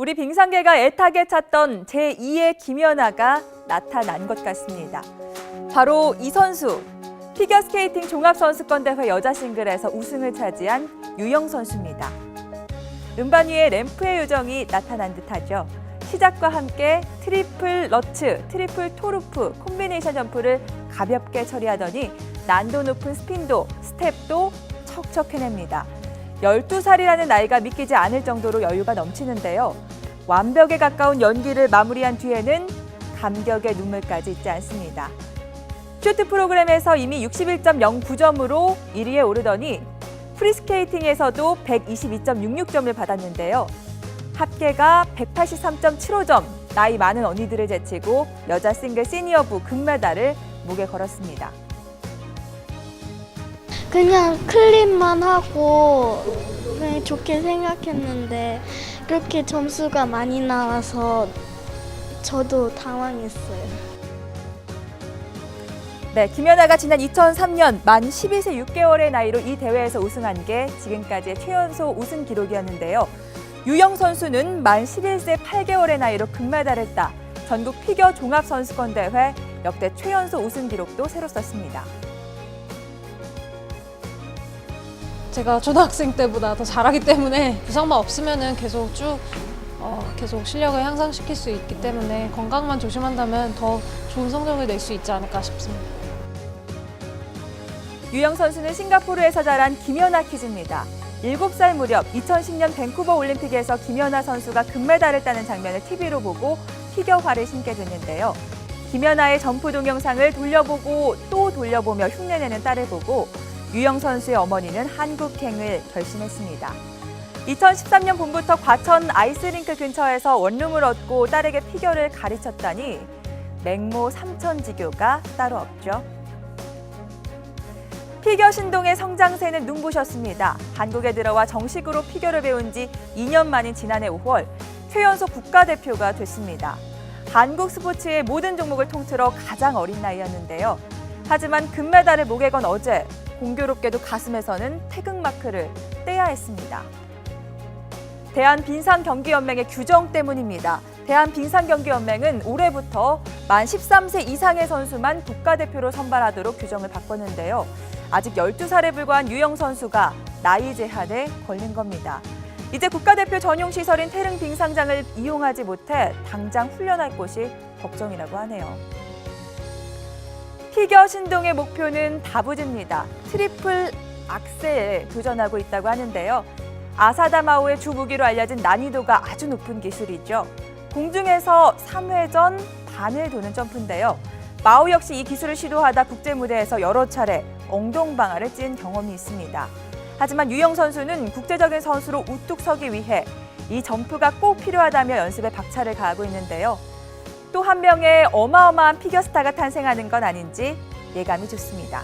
우리 빙상계가 애타게 찾던 제2의 김연아가 나타난 것 같습니다. 바로 이 선수. 피겨스케이팅 종합선수권대회 여자 싱글에서 우승을 차지한 유영 선수입니다. 음반 위에 램프의 요정이 나타난 듯하죠. 시작과 함께 트리플 러츠, 트리플 토르프, 콤비네이션 점프를 가볍게 처리하더니 난도 높은 스핀도, 스텝도 척척 해냅니다. 12살이라는 나이가 믿기지 않을 정도로 여유가 넘치는데요. 완벽에 가까운 연기를 마무리한 뒤에는 감격의 눈물까지 잊지 않습니다. 슈트 프로그램에서 이미 61.09점으로 1위에 오르더니 프리스케이팅에서도 122.66점을 받았는데요. 합계가 183.75점, 나이 많은 언니들을 제치고 여자 싱글 시니어부 금메달을 목에 걸었습니다. 그냥 클립만 하고 좋게 생각했는데 그렇게 점수가 많이 나와서 저도 당황했어요. 네, 김연아가 지난 2003년 만 12세 6개월의 나이로 이 대회에서 우승한 게 지금까지의 최연소 우승 기록이었는데요. 유영 선수는 만 11세 8개월의 나이로 금메달을 따 전국 피겨 종합 선수권 대회 역대 최연소 우승 기록도 새로 썼습니다. 제가 초등학생 때보다 더 잘하기 때문에 부상만 없으면은 계속 쭉 어, 계속 실력을 향상시킬 수 있기 때문에 건강만 조심한다면 더 좋은 성적을 낼 수 있지 않을까 싶습니다. 유영 선수는 싱가포르에서 자란 김연아 키즈입니다. 7살 무렵 2010년 밴쿠버 올림픽에서 김연아 선수가 금메달을 따는 장면을 TV로 보고 피겨화를 신게 됐는데요. 김연아의 점프 동영상을 돌려보고 또 돌려보며 흉내내는 딸을 보고 유영 선수의 어머니는 한국행을 결심했습니다. 2013년 봄부터 과천 아이스링크 근처에서 원룸을 얻고 딸에게 피겨를 가르쳤다니 맹모 삼천지교가 따로 없죠. 피겨 신동의 성장세는 눈부셨습니다. 한국에 들어와 정식으로 피겨를 배운 지 2년 만인 지난해 5월 최연소 국가대표가 됐습니다. 한국 스포츠의 모든 종목을 통틀어 가장 어린 나이였는데요. 하지만 금메달을 목에 건 어제 공교롭게도 가슴에서는 태극 마크를 떼야 했습니다. 대한빙상경기연맹의 규정 때문입니다. 대한빙상경기연맹은 올해부터 만 13세 이상의 선수만 국가대표로 선발하도록 규정을 바꿨는데요. 아직 12살에 불과한 유영 선수가 나이 제한에 걸린 겁니다. 이제 국가대표 전용 시설인 태릉 빙상장을 이용하지 못해 당장 훈련할 곳이 걱정이라고 하네요. 피겨 신동의 목표는 다부지입니다. 트리플 악셀에 도전하고 있다고 하는데요. 아사다 마오의 주 무기로 알려진 난이도가 아주 높은 기술이죠. 공중에서 3회전 반을 도는 점프인데요. 마오 역시 이 기술을 시도하다 국제 무대에서 여러 차례 엉덩방아를 찐 경험이 있습니다. 하지만 유영 선수는 국제적인 선수로 우뚝 서기 위해 이 점프가 꼭 필요하다며 연습에 박차를 가하고 있는데요. 또 한 명의 어마어마한 피겨스타가 탄생하는 건 아닌지 예감이 좋습니다.